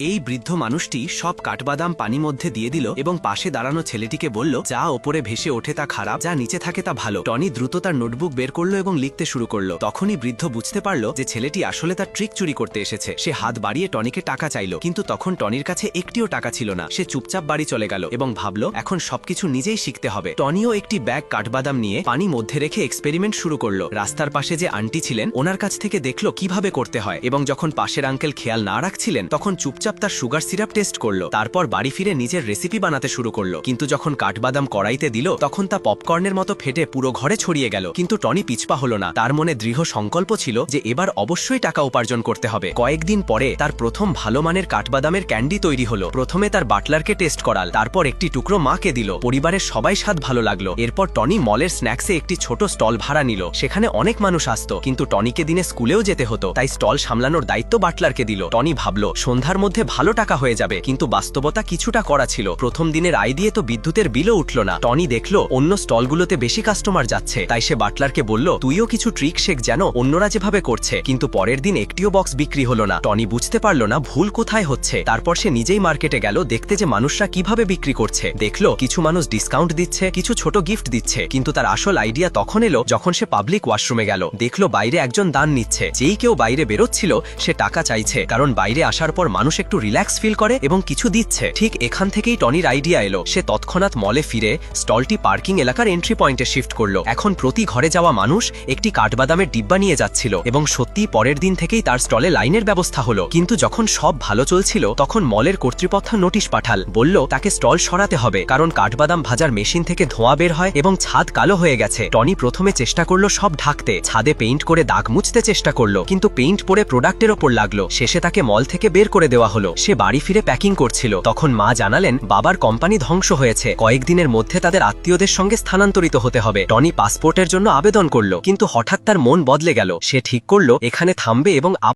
এই বৃদ্ধ মানুষটি সব কাঠবাদাম পানি মধ্যে দিয়ে দিল এবং পাশে দাঁড়ানো ছেলেটিকে বলল, যা ওপরে ভেসে ওঠে তা খারাপ, যা নিচে থাকে তা ভালো। টনি দ্রুত তার নোটবুক বের করল এবং লিখতে শুরু করল। তখনই বৃদ্ধ বুঝতে পারল যে ছেলেটি আসলে তার ট্রিক চুরি করতে এসেছে। সে হাত বাড়িয়ে টনিকে টাকা চাইল, কিন্তু তখন টনির কাছে একটিও টাকা ছিল না। সে চুপচাপ বাড়ি চলে গেল এবং ভাবল, এখন সবকিছু নিজেই শিখতে হবে। টনিও একটি ব্যাগ কাঠবাদাম নিয়ে পানি মধ্যে রেখে এক্সপেরিমেন্ট শুরু করল। রাস্তার পাশে যে আন্টি ছিলেন, ওনার কাছ থেকে দেখল কীভাবে করতে হয় এবং যখন পাশের আঙ্কেল খেয়াল না রাখছিলেন, তখন চুপচাপ তার সুগার সিরাপ টেস্ট করল, তারপর বাড়ি ফিরে নিজের রেসিপি বানাতে শুরু করল। কিন্তু যখন কাঠবাদাম কড়াইতে দিল, তখন তা পপকর্নের মতো ফেটে পুরো ঘরে ছড়িয়ে গেল। কিন্তু টনি পিছপা হলো না। তার মনে দৃঢ় সংকল্প ছিল যে এবার অবশ্যই টাকা উপার্জন করতে হবে। কয়েকদিন পরে তার প্রথম ভালো মানের কাঠবাদামের ক্যান্ডি তৈরি হলো। প্রথমে তার বাটলারকে টেস্ট করাল, তারপর একটি টুকরো মাকে দিল। পরিবারের সবাই স্বাদ ভালো লাগল। এরপর টনি মলের স্ন্যাক্সে একটি ছোট স্টল ভাড়া নিল। সেখানে অনেক মানুষ আসতো, কিন্তু টনিকে দিনে স্কুলেও যেতে হতো, তাই স্টল সামলানোর দায়িত্ব বাটলারকে দিল। টনি ভাবল, সন্ধ্যার মধ্যে ভালো টাকা হয়ে যাবে। কিন্তু বাস্তবতা কিছুটা করা ছিল। প্রথম দিনের আয় দিয়ে তো বিদ্যুতের বিলও উঠল না। টনি দেখল, অন্য স্টলগুলোতে বেশি কাস্টমার যাচ্ছে। তাই সে বাটলারকে বলল, তুইও কিছু ট্রিক শেখ যেন অন্যরা যেভাবে করছে। কিন্তু পরের দিন একটিও বক্স বিক্রি হলো না। টনি বুঝতে পারল না ভুল কোথায় হচ্ছে। তারপর সে নিজেই মার্কেটে গেল, দেখতে যে মানুষরা কীভাবে বিক্রি করছে। দেখল, কিছু মানুষ ডিসকাউন্ট দিচ্ছে, কিছু ছোট গিফট দিচ্ছে। কিন্তু তার আসল আইডিয়া তখন এলো যখন সে পাবলিক ওয়াশরুমে গেল। দেখল বাইরে একজন দান নিচ্ছে। যেই কেউ বাইরে বেরোচ্ছিল, সে টাকা চাইছে। কারণ বাইরে আসার পর মানুষ একটু রিল্যাক্স ফিল করে এবং কিছু দিচ্ছে। ঠিক এখান থেকেই টনির আইডিয়া এলো। সে তৎক্ষণাৎ মলে ফিরে স্টলটি পার্কিং এলাকার এন্ট্রি পয়েন্টে শিফট করল। এখন প্রতি ঘরে যাওয়া মানুষ একটি কাঠবাদামের ডিব্বা নিয়ে যাচ্ছিল এবং সত্যি পরের দিন থেকেই তার স্টলে লাইনের ব্যবস্থা হলো। কিন্তু যখন সব ভালো চলছিল, তখন মলের কর্তৃপক্ষ নোটিশ পাঠাল। বলল, তাকে স্টল সরাতে হবে, কারণ কাঠবাদাম ভাজার মেশিন থেকে ধোঁয়া বের হয় এবং ছাদ কালো হয়ে গেছে। টনি প্রথমে চেষ্টা করল সব ঢাকতে। ছাদে পেইন্ট করে দাগ মুছতে চেষ্টা করল, কিন্তু পেইন্ট পরে প্রোডাক্টের ওপর লাগল। শেষে তাকে মল থেকে বের করে দেওয়া হলো। সে বাড়ি ফিরে প্যাকিং করছিল। তখন মা জানালেন, বাবার কোম্পানি ধ্বংস হয়েছে। কয়েকদিনের মধ্যে তাদের আত্মীয়দের সঙ্গে স্থানান্তরিত হতে হবে। টনি পাসপোর্টের জন্য আবেদন করল, কিন্তু হঠাৎ তার মন বদলে গেল। সে ঠিক করল, এখানে থামবে এবং